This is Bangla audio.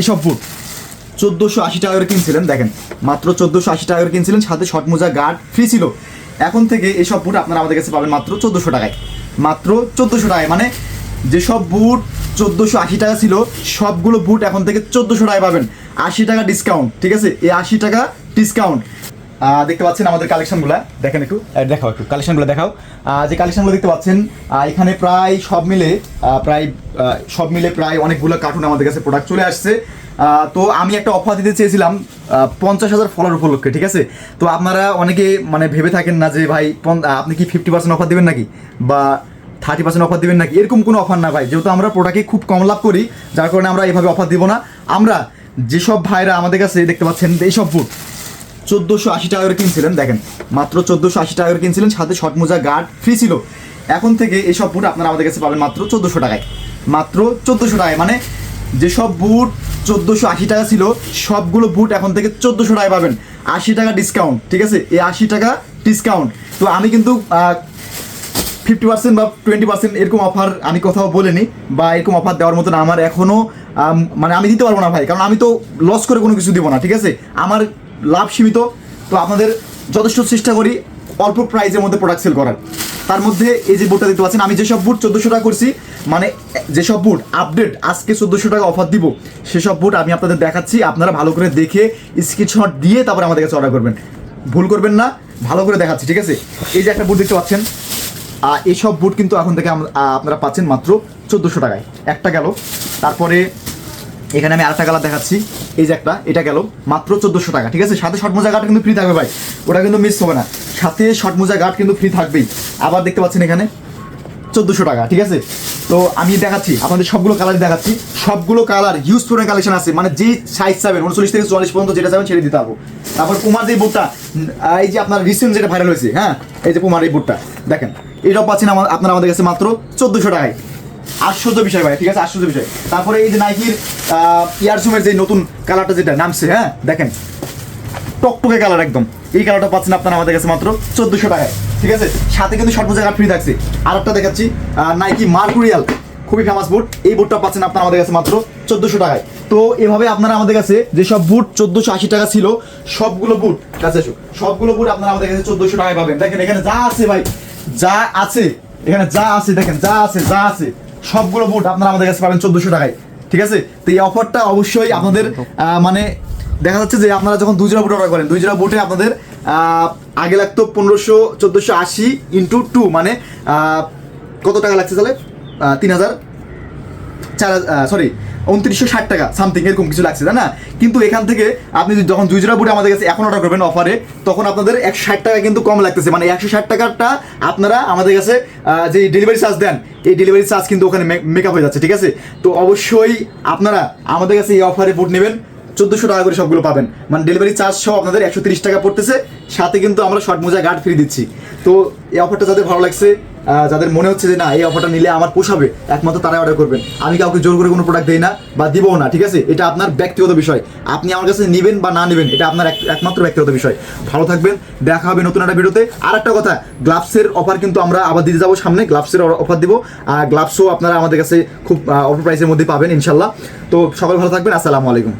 এইসব বুট চোদ্দোশো আশি টাকা করে কিনছিলেন, দেখেন। মাত্র চোদ্দোশো আশি টাকা করে কিনছিলেন, সাথে শর্ট মোজা গার্ড ফ্রি ছিল। এখন থেকে এইসব বুট আপনারা আমাদের কাছে পাবেন মাত্র চোদ্দোশো টাকায়। মাত্র চোদ্দোশো টাকায় মানে যেসব বুট চোদ্দোশো আশি টাকা ছিল, সবগুলো বুট এখন থেকে চোদ্দোশো টাকায় পাবেন। আশি টাকা ডিসকাউন্ট ঠিক আছে? এই আশি টাকা ডিসকাউন্ট দেখতে পাচ্ছেন আমাদের কালেকশনগুলো। দেখেন একটু। দেখাও একটু। কালেকশনগুলো দেখাও। যে কালেকশনগুলো দেখতে পাচ্ছেন এখানে প্রায় সব মিলে প্রায় সব মিলে প্রায় অনেকগুলো কার্টুন আমাদের কাছে প্রোডাক্ট চলে আসছে। তো আমি একটা অফার দিতে চেয়েছিলাম পঞ্চাশ হাজার ফলোয়ার উপলক্ষে, ঠিক আছে? তো আপনারা অনেকে মানে ভেবে থাকেন না যে, ভাই আপনি কি ফিফটি পার্সেন্ট অফার দেবেন নাকি? বা থার্টি পার্সেন্ট অফার দেবেন নাকি? এরকম কোনো অফার না, ভাই। যেহেতু আমরা প্রোডাক্টে খুব কম লাভ করি, যার কারণে আমরা এভাবে অফার দিব না। আমরা যেসব ভাইরা আমাদের কাছে দেখতে পাচ্ছেন, এইসব বুট চোদ্দোশো আশি টাকা করে কিনছিলেন, দেখেন। মাত্র চোদ্দোশো আশি টাকা করে কিনছিলেন, সাথে শর্ট মোজা গার্ড ফ্রি ছিল। এখন থেকে এইসব বুট আপনারা আমাদের কাছে পাবেন মাত্র চোদ্দোশো টাকায়। মাত্র চোদ্দোশো টাকায় মানে যেসব বুট চোদ্দোশো আশি টাকা ছিল, সবগুলো বুট এখন থেকে চোদ্দোশো টাকায় পাবেন। আশি টাকা ডিসকাউন্ট ঠিক আছে? এই আশি টাকা ডিসকাউন্ট তো আমি কিন্তু ফিফটি পার্সেন্ট বা টোয়েন্টি পার্সেন্ট এরকম অফার আমি কোথাও বলিনি, বা এরকম অফার দেওয়ার মতন আমার এখনও মানে আমি দিতে পারব না ভাই। কারণ আমি তো লস করে কোনো কিছু দিব না, ঠিক আছে? আমার লাভ সীমিত। তো আপনাদের যথেষ্ট চেষ্টা করি অল্প প্রাইজের মধ্যে প্রোডাক্ট সেল করার। তার মধ্যে এই যে বুটটা দেখতে পাচ্ছেন, আমি যেসব বুট চোদ্দোশো টাকা করছি মানে যেসব বুট আপডেট আজকে চোদ্দোশো টাকা অফার দিব, সেসব বুট আমি আপনাদের দেখাচ্ছি, আপনারা ভালো করে দেখে স্ক্রিনশট দিয়ে তারপর আমাদের কাছে অর্ডার করবেন। ভুল করবেন না, ভালো করে দেখাচ্ছি, ঠিক আছে? এই যে একটা বুট দেখতে পাচ্ছেন এইসব বুট কিন্তু এখন থেকে আপনারা পাচ্ছেন মাত্র চোদ্দোশো টাকায়। একটা গেল, তারপরে এখানে আমি আরেকটা কালার দেখাচ্ছি। এই যে একটা, এটা গেল মাত্র চোদ্দোশো টাকা, ঠিক আছে? সাথে শর্ট মোজা গার্ড কিন্তু ফ্রি থাকবে ভাই। ওটা কিন্তু মিস হবে না। সাথে শর্ট মোজা গার্ড কিন্তু ফ্রি থাকবেই। আবার দেখতে পাচ্ছেন এখানে চোদ্দোশো টাকা, ঠিক আছে? তো আমি দেখাচ্ছি, আপনাদের সবগুলো কালার দেখাচ্ছি। সবগুলো কালার হিউজ পরিমাণে কালেকশন আছে। মানে যে সাইজ চাবেন উনচল্লিশ থেকে চুয়াল্লিশ পর্যন্ত যেটা চাবেন ছেড়ে দিতে পারব তারপর পুমার যে বুটটা এই যে আপনার রিসেন্ট যেটা ভাইরাল হয়েছে হ্যাঁ? এই যে পুমার এই বুটটা দেখেন, এটাও পাচ্ছেন আমার আপনারা আমাদের কাছে মাত্র চোদ্দোশো টাকায়। আশ্চর্য বিষয় ভাই, ঠিক আছে? আশ্চর্য বিষয়। তারপরে এই যে নাইকির ইয়ারজুমের যে নতুন কালারটা যেটা নামছে হ্যাঁ? দেখেন। টকটকে কালার একদম। এই কালারটা পাচ্ছেন আপনারা আমাদের কাছে মাত্র চোদ্দোশো টাকায়, ঠিক আছে? সাথে কিন্তু শর্ট মোজা ফ্রি থাকছে। আর একটা দেখাচ্ছি নাইকি মার্কুরিয়াল খুবই ফেমাস বুট এই বুটটা পাচ্ছেন আপনারা আমাদের কাছে মাত্র চোদ্দোশো টাকায়। তো এভাবে আপনারা আমাদের কাছে যেসব বুট চোদ্দোশো আশি টাকা ছিল, সবগুলো বুট কাছে আসুক, সবগুলো বুট আপনারা আমাদের কাছে চোদ্দোশো টাকায় পাবেন। দেখেন, এখানে যা আছে ভাই, যা আছে, এখানে যা আছে, দেখেন, যা আছে যা আছে। সবগুলো বুট আপনারা আমাদের কাছে পাবেন চোদ্দোশো টাকায়, ঠিক আছে? তো এই অফারটা অবশ্যই আপনাদের মানে দেখা যাচ্ছে যে আপনারা যখন দুই জোড়া বুট অর্ডার করেন, দুই জোড়া বুটে আপনাদের আগে লাগতো পনেরোশো, চোদ্দোশো আশি ইন্টু টু মানে কত টাকা লাগছে তাহলে? তিন হাজার। চার হাজার সরি উনত্রিশশো ষাট টাকা সামথিং এরকম কিছু লাগছে, তাই না? কিন্তু এখান থেকে আপনি যখন জোড়া বুটে আমাদের কাছে এখন অর্ডার করবেন অফারে তখন আপনাদের একশো ষাট টাকা কিন্তু কম লাগতেছে। মানে একশো ষাট টাকাটা আপনারা আমাদের কাছে যে ডেলিভারি চার্জ দেন, এই ডেলিভারি চার্জ কিন্তু ওখানে মেকআপ হয়ে যাচ্ছে, ঠিক আছে? তো অবশ্যই আপনারা আমাদের কাছে এই অফারে বুট নেবেন, চোদ্দোশো টাকা করে সবগুলো পাবেন। মানে ডেলিভারি চার্জ সহ আপনাদের একশো তিরিশ টাকা পড়তেছে, সাথে কিন্তু আমরা শর্ট মোজা গার্ড ফ্রি দিচ্ছি। তো এই অফারটা যাদের ভালো লাগছে যাদের মনে হচ্ছে যে না, এই অফারটা নিলে আমার পোষাবে একমাত্র তারাই অর্ডার করবেন। আমি কাউকে জোর করে কোনো প্রোডাক্ট দিই না বা দিবও না, ঠিক আছে? এটা আপনার ব্যক্তিগত বিষয়। আপনি আমার কাছে নেবেন বা না নেবেন, এটা আপনার এক- একমাত্র ব্যক্তিগত বিষয়। ভালো থাকবেন, দেখা হবে নতুন একটা ভিডিওতে আর একটা কথা, গ্লাভসের অফার কিন্তু আমরা আবার দিতে যাব সামনে, গ্লাভসের অফার দিব। আর গ্লাভসও আপনারা আমাদের কাছে খুব অল্প প্রাইসের মধ্যে পাবেন, ইনশাল্লাহ। তো সবাই ভালো থাকবেন, আসসালামু আলাইকুম।